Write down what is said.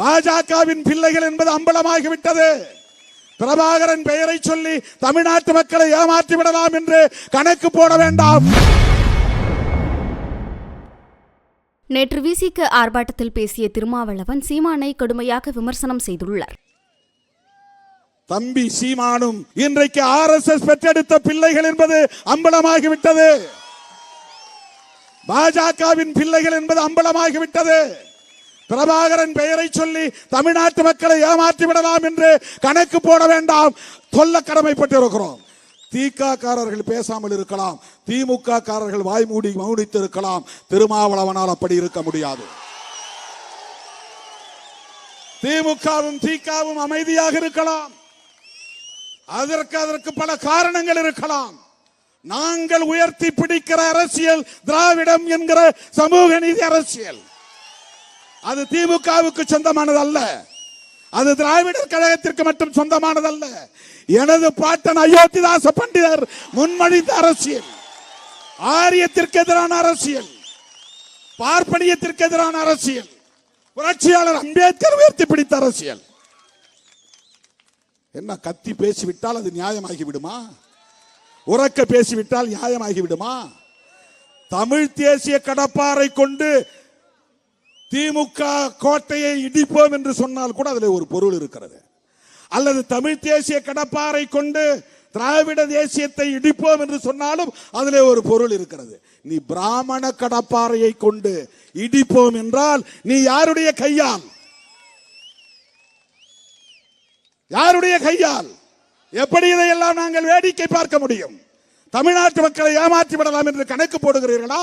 பாஜகவின் பிள்ளைகள் என்பது அம்பலமாகிவிட்டது. பிரபாகரன் பெயரை சொல்லி தமிழ்நாட்டு மக்களை ஏமாற்றி விடலாம் என்று கணக்கு போட வேண்டாம். நேற்று விசிக ஆர்ப்பாட்டத்தில் பேசிய திருமாவளவன் சீமானை கடுமையாக விமர்சனம் செய்துள்ளார். தம்பி சீமானும் இன்றைக்கு ஆர் எஸ் எஸ் பெற்றெடுத்த பிள்ளைகள் என்பது அம்பலமாகிவிட்டது. பாஜகவின் பிள்ளைகள் என்பது அம்பலமாகிவிட்டது. பிரபாகரன் பெயரை சொல்லி தமிழ்நாட்டு மக்களை ஏமாற்றி விடலாம் என்று கணக்கு போட வேண்டாம். சொல்ல கடமைப்பட்டிருக்கிறோம். தீக்காக்காரர்கள் பேசாமல் இருக்கலாம். திமுக காரர்கள் வாய்மூடி மௌனித்து இருக்கலாம் திருமாவளவனால் அப்படி இருக்க முடியாது. திமுகவும் தீக்காவும் அமைதியாக இருக்கலாம். அதற்கு அதற்கு பல காரணங்கள் இருக்கலாம். நாங்கள் உயர்த்தி பிடிக்கிற அரசியல் திராவிடம் என்கிற சமூக நீதி அரசியல். அது திமுகவுக்கு சொந்தமானது அல்ல அது திராவிடர் கழகத்திற்கு மட்டும் சொந்தமானதல்ல. எனது பாட்டன் அயோத்திதாச பண்டிதர் முன்மொழிந்த அரசியல். ஆரியத்திற்கு எதிரான அரசியல். பார்ப்பனியத்திற்கு எதிரான அரசியல். புரட்சியாளர் அம்பேத்கர் உயர்த்தி பிடித்த அரசியல். என்ன கத்தி பேசிவிட்டால் அது நியாயமாகி விடுமா உறக்க பேசிவிட்டால் நியாயமாகி விடுமா தமிழ் தேசிய கடப்பாரை கொண்டு திமுக கோட்டையை இடிப்போம் என்று சொன்னால் கூட அதில் ஒரு பொருள் இருக்கிறது. அல்லது தமிழ் தேசிய கடப்பாரை கொண்டு திராவிட தேசியத்தை இடிப்போம் என்று சொன்னாலும் அதில் ஒரு பொருள் இருக்கிறது. நீ பிராமண கடப்பாறையை கொண்டு இடிப்போம் என்றால் நீ யாருடைய கையால்? யாருடைய கையால்? எப்படி இதையெல்லாம் நாங்கள் வேடிக்கை பார்க்க முடியும்? தமிழ்நாட்டு மக்களை ஏமாற்றி விடலாம் என்று கணக்கு போடுகிறீர்களா?